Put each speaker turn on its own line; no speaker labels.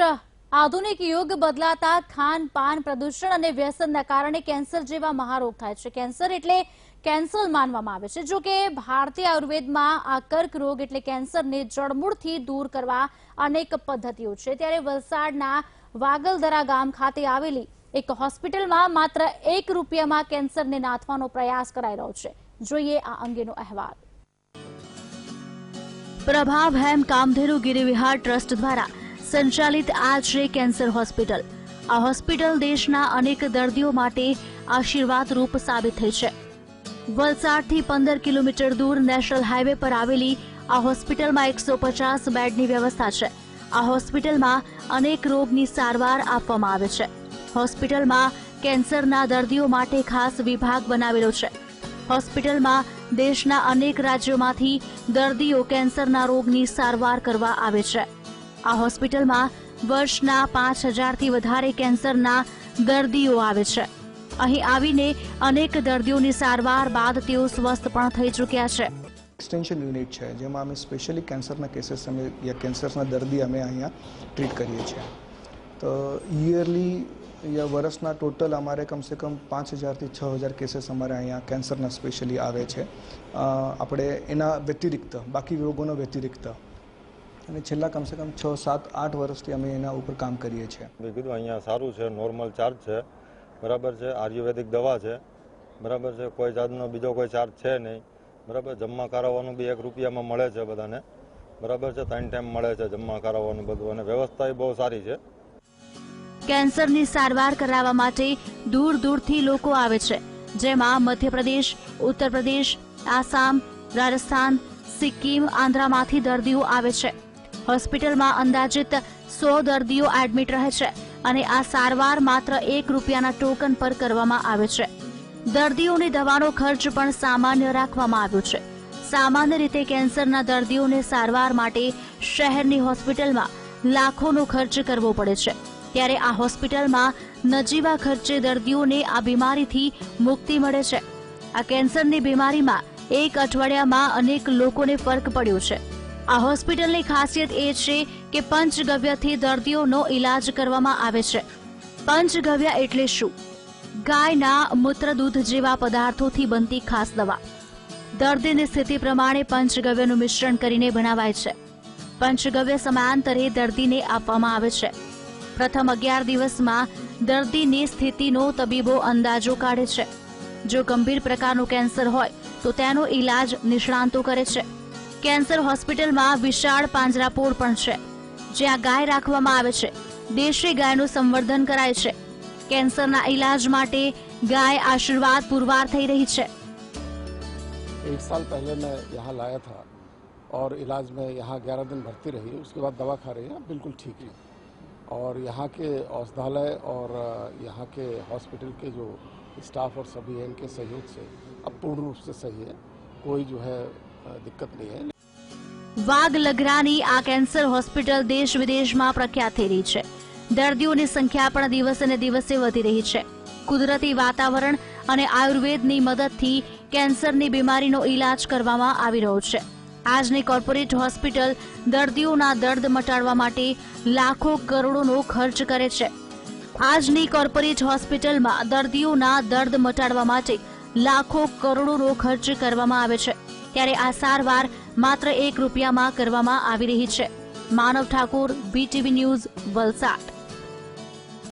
આધુનિક યુગ બદલાતા ખાન, પાન, પ્રદૂષણ અને વ્યસનના કારણે કેન્સર જેવા મહારોગ થાય છે. કેન્સર એટલે કેન્સર માનવામાં આવે છે. જો કે ભારતીય આયુર્વેદમાં આ કર્ક રોગ એટલે કેન્સરને જડમૂળથી દૂર કરવા અનેક પદ્ધતિઓ છે. ત્યારે વલસાડના વાગલદરા ગામ ખાતે આવેલી એક હોસ્પિટલમાં માત્ર એક રૂપિયામાં કેન્સરને નાથવાનો પ્રયાસ કરાઈ રહ્યો છે. જોઈએ આ અંગેનો અહેવાલ. પ્રભાવ હેમ કામધેનુ ગિરિવિહાર ટ્રસ્ટ દ્વારા સંચાલિત આ છે કેન્સર હોસ્પિટલ. આ હોસ્પિટલ દેશના અનેક દર્દીઓ માટે આશીર્વાદરૂપ સાબિત થઈ છે. વલસાડથી પંદર કિલોમીટર દૂર નેશનલ હાઈવે પર આવેલી આ હોસ્પિટલમાં એકસો પચાસ બેડની વ્યવસ્થા છે. આ હોસ્પિટલમાં અનેક રોગની સારવાર આપવામાં આવે છે. હોસ્પિટલમાં કેન્સરના દર્દીઓ માટે ખાસ વિભાગ બનાવેલો છે. હોસ્પિટલમાં દેશના અનેક રાજ્યોમાંથી દર્દીઓ કેન્સરના રોગની સારવાર કરવા આવે છે. આ હોસ્પિટલમાં વર્ષના પાંચ હજારથી વધારે કેન્સરના દર્દીઓ આવે છે. અહીં આવીને અનેક દર્દીઓની સારવાર બાદ તેઓ સ્વસ્થ પણ થઈ ચૂક્યા છે.
એક્સટેન્શન યુનિટ છે, જેમાં અમે સ્પેશિયલી કેન્સરના કેસીસ અમે યા કેન્સરના દર્દી અમે અહીંયા ટ્રીટ કરીએ છીએ. તો યરલી યા વર્ષના ટોટલ અમારે કમસે કમ પાંચ હજારથી છ હજાર કેસીસ અમારે અહીંયા કેન્સરના સ્પેશિયલી આવે છે. આપણે એના વ્યતિરિક્ત, બાકી રોગોનો વ્યતિરિક્ત અને છેલ્લા કમસે કમ છ સાત આઠ વર્ષથી અમે એના ઉપર કામ કરીએ છીએ.
મેં કીધું અહીંયા સારું છે નોર્મલ ચાર્જ છે બરાબર છે આયુર્વેદિક દવા છે બરાબર છે કોઈ જાતનો બીજો કોઈ ચાર્જ છે નહીં બરાબર જમવા કરાવવાનું બી એક રૂપિયામાં મળે છે બધાને બરાબર છે ત્રણ ટાઈમ મળે છે જમવા કરાવવાનું બધું અને વ્યવસ્થા એ બહુ સારી છે.
કેન્સરની સારવાર કરાવવા માટે દૂર દૂરથી લોકો આવે છે જેમાં મધ્યપ્રદેશ ઉત્તર પ્રદેશ આસામ રાજસ્થાન સિક્કિમ આંધ્રામાંથી દર્દીઓ આવે છે. હોસ્પિટલમાં અંદાજિત સો દર્દીઓ એડમિટ રહે છે અને આ સારવાર માત્ર એક રૂપિયાના ટોકન પર કરવામાં આવે છે. દર્દીઓની દવાનો ખર્ચ પણ સામાન્ય રાખવામાં આવ્યો છે. સામાન્ય રીતે કેન્સરના દર્દીઓને સારવાર માટે શહેરની હોસ્પિટલમાં લાખોનો ખર્ચ કરવો પડે છે. ત્યારે આ હોસ્પિટલમાં નજીવા ખર્ચે દર્દીઓને આ બીમારીથી મુક્તિ મળે છે. આ કેન્સરની બીમારીમાં એક અઠવાડિયામાં અનેક લોકોને ફરક પડ્યો છે. આ હોસ્પિટલની ખાસિયત એ છે કે પંચગવ્યથી દર્દીઓનો ઈલાજ કરવામાં આવે છે. પંચગવ્ય એટલે શું? ગાયના મૂત્ર દૂધ જેવા પદાર્થોથી બનતી ખાસ દવા. દર્દીની સ્થિતિ પ્રમાણે પંચગવ્યનું મિશ્રણ કરીને બનાવાય છે. પંચગવ્ય સમયાંતરે દર્દીને આપવામાં આવે છે. પ્રથમ અગિયાર દિવસમાં દર્દીની સ્થિતિનો તબીબો અંદાજો કાઢે છે. જો ગંભીર પ્રકારનું કેન્સર હોય, તો તેનો ઈલાજ નિષ્ણાંતો કરે છે. કેન્સર હોસ્પિટલમાં વિશાળ પાંજરાપોળ પણ છે જ્યાં ગાય રાખવામાં આવે છે દેશી ગાયનું સંવર્ધન કરાય છે કેન્સરના ઈલાજ માટે ગાય આશીર્વાદ પુરવાર થઈ રહી છે
एक साल पहले मैं यहाँ लाया था और इलाज में यहाँ ग्यारह दिन भर्ती रही उसके बाद दवा खा रही है बिल्कुल ठीक है और यहाँ के औषधालय और अ, यहाँ के हॉस्पिटल के जो स्टाफ और सभी हैं इनके सहयोग से अब पूर्ण रूप से सही है कोई जो है अ, दिक्कत नहीं है
વાઘ લગરાની આ કેન્સર હોસ્પિટલ દેશ વિદેશમાં પ્રખ્યાત થઈ રહી છે. દર્દીઓની સંખ્યા પણ દિવસે દિવસે વધી રહી છે. કુદરતી વાતાવરણ અને આયુર્વેદની મદદથી કેન્સરની બીમારીનો ઈલાજ કરવામાં આવી રહ્યો છે. આજની કોર્પોરેટ હોસ્પિટલ દર્દીઓના દર્દ મટાડવા માટે લાખો કરોડોનો ખર્ચ કરે છે. આજની કોર્પોરેટ હોસ્પિટલમાં દર્દીઓના દર્દ મટાડવા માટે લાખો કરોડોનો ખર્ચ કરવામાં આવે છે. ત્યારે આ સારવાર માત્ર એક રૂપિયામાં કરવામાં આવી રહી છે. Manav Thakur BTV news Valsad.